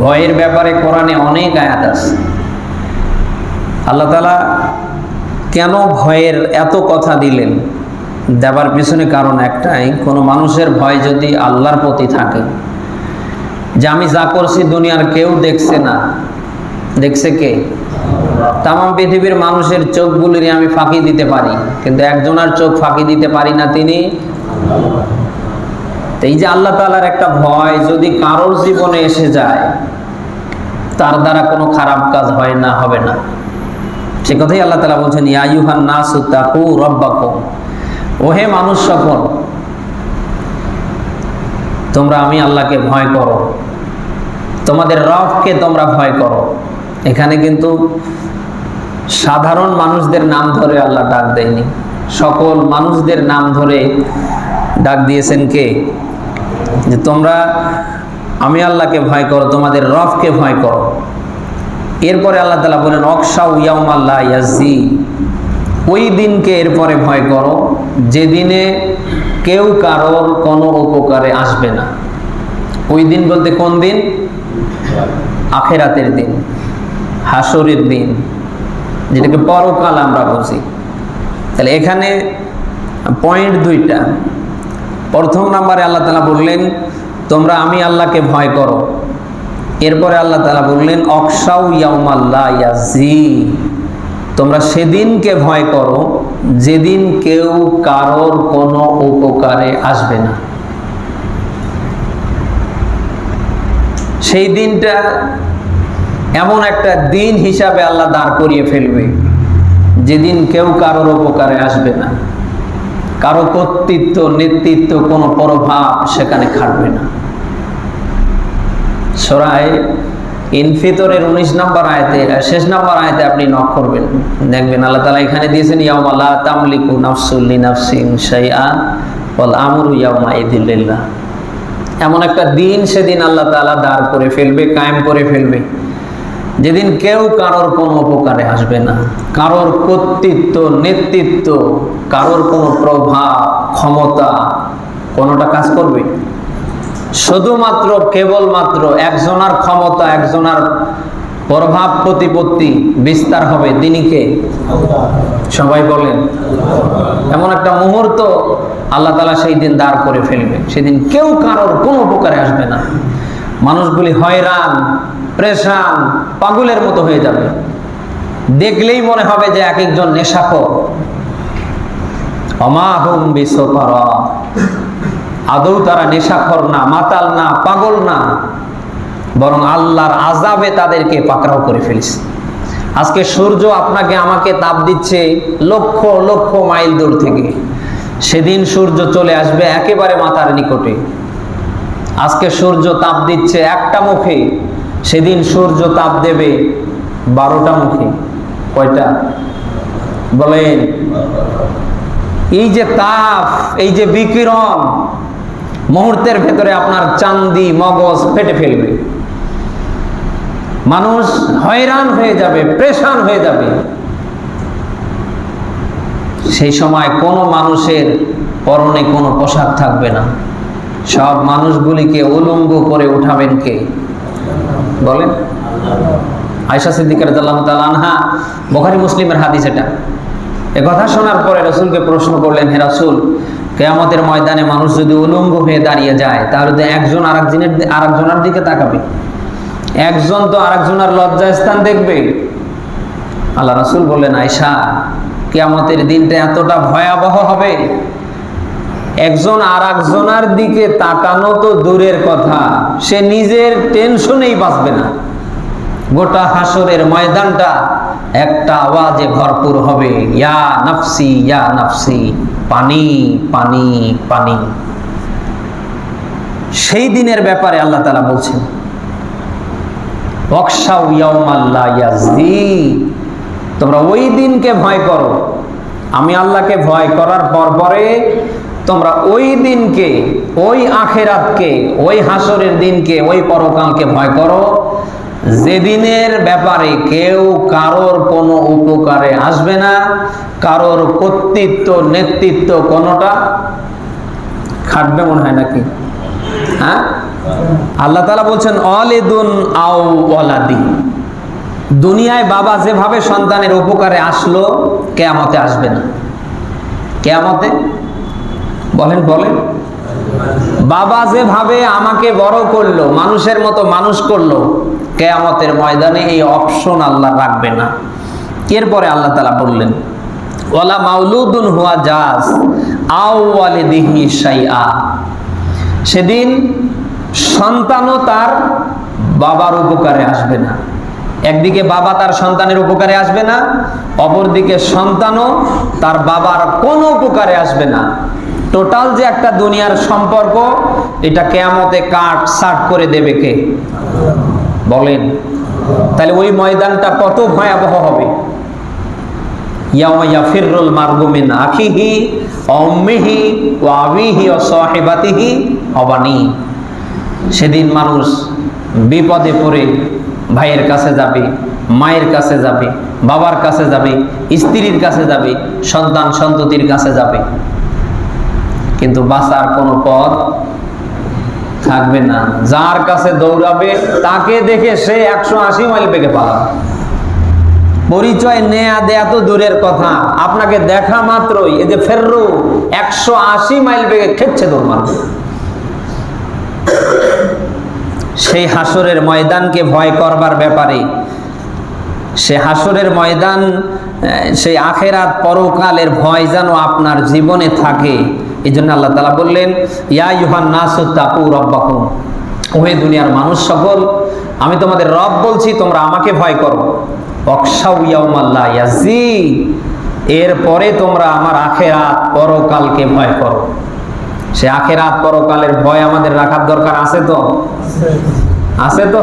ভয়ের ব্যাপারে কোরআনে অনেক আয়াত আছে। আল্লাহ তালা কেন ভয়ের এত কথা দিলেন? দেবার পিছনে কারণ একটাই, কোনো মানুষের ভয় যদি আল্লাহর প্রতি থাকে, যে আমি যা করছি দুনিয়ার কেউ দেখছে না। দেখছে কে? তাম পৃথিবীর মানুষের চোখগুলির আমি ফাঁকি দিতে পারি, কিন্তু একজনের চোখ ফাঁকি দিতে পারি না তিনি এই যে আল্লাহ তালার একটা ভয়, যদি কারোর জীবনে এসে যায়, তার দ্বারা কোনো খারাপ কাজ হয় না, হবে না। সে কথাই আল্লাহ তালা বলছেন ইয়াইহান নাসু তাকু রব্বাকুম। ওহে মানুষ সকল, তোমরা আমি আল্লাহকে ভয় করো। তোমাদের রবকে তোমরা ভয় করো। এখানে কিন্তু সাধারণ মানুষদের নাম ধরে আল্লাহ ডাক দেয়নি। সকল মানুষদের নাম ধরে ডাক দিয়েছেন কে? যে তোমরা, আমি আল্লাহকে ভয় করো, তোমাদের রফকে ভয় করো। এরপরে আল্লাহ তালা বলেন, অকশাউ ইয়াউম আল্লাহ ইয়াজি। ওই দিনকে এরপরে ভয় করো, যেদিনে কেউ কারোর কোনো উপকারে আসবে না। ওই দিন বলতে কোন দিন? আখেরাতের দিন, হাসরের দিন, যেটাকে পরকাল আমরা বুঝি। তাহলে এখানে পয়েন্ট দুইটা। প্রথম নাম্বারে আল্লাহ তালা বললেন, তোমরা আমি আল্লাহকে ভয় করো। এরপরে আল্লাহ তালা বললেন, অকশাউ ইয়াউমাল্লাহ ইয়াজি। তোমরা সেদিনকে ভয় করো যেদিন কেউ কারোর কোনো উপকারে আসবে না। সেই দিনটা এমন একটা দিন হিসাবে আল্লাহ দাঁড় করিয়ে ফেলবে, যেদিন কেউ কারোর উপকারে আসবে না। কারও কর্তৃত্ব, নেতৃত্ব, কোনো প্রভাব সেখানে খাটবে না। সরায় ইনফিতরের উনিশ নম্বর আয়তে, শেষ নম্বর আয়তে আপনি নক করবেন। দেখবেন আল্লাহ তালা এখানে দিয়েছেন ইয়ামাল্লা তামলিকু নাফসুল্লি নাফসিন শাইআ বল আমরু ইয়ামা ইদিল্লাহ এমন একটা দিন সেদিন আল্লাহ তালা দাঁড় করে ফেলবে, কায়েম করে ফেলবে। যেদিন কেউ কারোর কোনো উপকারে আসবে না। কারোর কর্তৃত্ব, নেতৃত্ব, কারোর কোনো প্রভাব, ক্ষমতা, কোনোটা কাজ করবে? শুধুমাত্র, কেবলমাত্র একজনার ক্ষমতা, একজনার প্রভাব, প্রতিপত্তি বিস্তার হবে। তিনি কে? সবাই বলেন। এমন একটা মুহূর্ত আল্লাহ তালা সেই দিন দাঁড় করে ফেলবে সেদিন কেউ কারোর কোনো উপকারে আসবে না। মানুষগুলি হয়রান প্রেশান পাগলের মতো হয়ে যাবে। দেখলেই মনে হবে যে এক একজন নেশাখর অমাহুম বিশ্বকরা আদৌ তারা নেশাখর না, মাতাল না, পাগল না। বরং আল্লাহর আজাবে তাদেরকে পাকড়াও করে ফেলিস আজকে সূর্য আপনাকে আমাকে তাপ দিচ্ছে লক্ষ লক্ষ মাইল দূর থেকে। সেদিন সূর্য চলে আসবে একেবারে মাথার নিকটে। আজকে সূর্য তাপ দিচ্ছে একটা মুখে। সেদিন সূর্য তাপ দেবে বারোটা মুখে। কয়টা? বলেন। এই যে তাপ, এই যে বিকিরণ, মুহূর্তের ভেতরে আপনার চান্দি, মগজ ফেটে ফেলবে। মানুষ হয়রান হয়ে যাবে, প্রেশান হয়ে যাবে। সেই সময় কোনো মানুষের পরনে কোনো পোশাক থাকবে না। সব মানুষগুলিকে উলঙ্গ করে উঠাবেন কে? বলেন। আয়সা সিদ্দিকার আনহা, বখারি, মুসলিমের হাদিস এটা। কথা শোনার পরে রসুলকে প্রশ্ন করলেন, হে রসুল, কেয়ামতের ময়দানে মানুষ যদি উলঙ্গ হয়ে দাঁড়িয়ে যায়, তাহলে তো একজন আরেকজনের আরেকজনের দিকে তাকাবে। একজন তো আরেকজনের লজ্জা স্থান দেখবে। আল্লাহ রসুল বললেন আয়সা কেয়ামতের দিনটা এতটা ভয়াবহ হবে একজন আর একজনের দিকে তাকানো তো দূরের কথা। সে নিজের টেনশনেই বাঁচবে না। গোটা হাসরের ময়দানটা একটা আওয়াজে ভরপুর হবে। ইয়া নাফসি ইয়া নাফসি, পানি পানি পানি। সেই দিনের ব্যাপারে আল্লাহ তালা বলছেন অকশাউ ইয়াউমাল্লাহ ইয়াজদি। তোমরা ওই দিনকে ভয় করো। আমি আল্লাহকে ভয় করার পর পরে তোমরা ওই দিনকে, ওই আখেরাতকে, ওই হাসরের দিনকে, ওই পরকালকে ভয় করো। যেদিনের ব্যাপারে কেউ কারোর কোনো উপকারে আসবে না, কারোর কর্তৃত্ব, নেতৃত্ব কোনোটা খাটবে মনে হয় নাকি? হ্যাঁ? আল্লাহ তালা বলছেন, অলেদুন আও ওয়ালাদি। দুনিয়ায় বাবা যেভাবে সন্তানের উপকারে আসলো, কেয়ামতে আসবে না। কেয়ামতে বলেন বলেন। বাবা যেভাবে আমাকে বড় করল, মানুষের মতো মানুষ করল, কেয়ামতের ময়দানে এই অপশন আল্লাহ রাখবে না। এরপরে আল্লাহ তালা বললেন, ওয়ালা মাউলুদুন হুয়া জাজ, আও ওয়ালিদিহি শাইআ। সেদিন সন্তানও তার বাবার উপকারে আসবে না। একদিকে বাবা তার সন্তানের উপকারে আসবে না, অপরদিকে সন্তানও তার বাবার কোনো উপকারে আসবে না। টোটাল যে একটা দুনিয়ার সম্পর্ক, এটা কেয়ামতে কাট সাট করে দেবে কে? বলেন। তাহলে ওই ময়দানটা কত ভয়াবহ হবে? আখিহি ওয়া সেদিন মানুষ বিপদে পড়ে ভাইয়ের কাছে যাবে, মায়ের কাছে যাবে, বাবার কাছে যাবে, স্ত্রীর কাছে যাবে, সন্তান সন্ততির কাছে যাবে। কিন্তু বাঁচার কোনো পথ থাকবে না। যার কাছে দৌড়াবে, তাকে দেখে সে একশো আশি মাইল বেগে পালাবে। পরিচয় নেয়া দেয়া তো দূরের কথা। আপনাকে দেখা মাত্রই এই যে ফেররু একশো আশি মাইল বেগে খেচ্ছে দৌড় সেই হাসরের ময়দানকে ভয় করবার ব্যাপারে। সে হাসরের ময়দান সেই আখেরাত পরকালের ভয় যেন আপনার জীবনে থাকে। এই জন্য আল্লাহ তালা বললেন, ইয়া ইউহান নাসু রব্বাকুম। ওহে দুনিয়ার মানুষ সকল, আমি তোমাদের রব বলছি, তোমরা আমাকে ভয় করো। অকসাউ ইয়াউমাল্লাহ ইয়াজি এরপরে তোমরা আমার আখেরাত পরকালকে ভয় করো। সে আখেরাত পরকালের ভয় আমাদের রাখার দরকার আছে তো? আছে তো?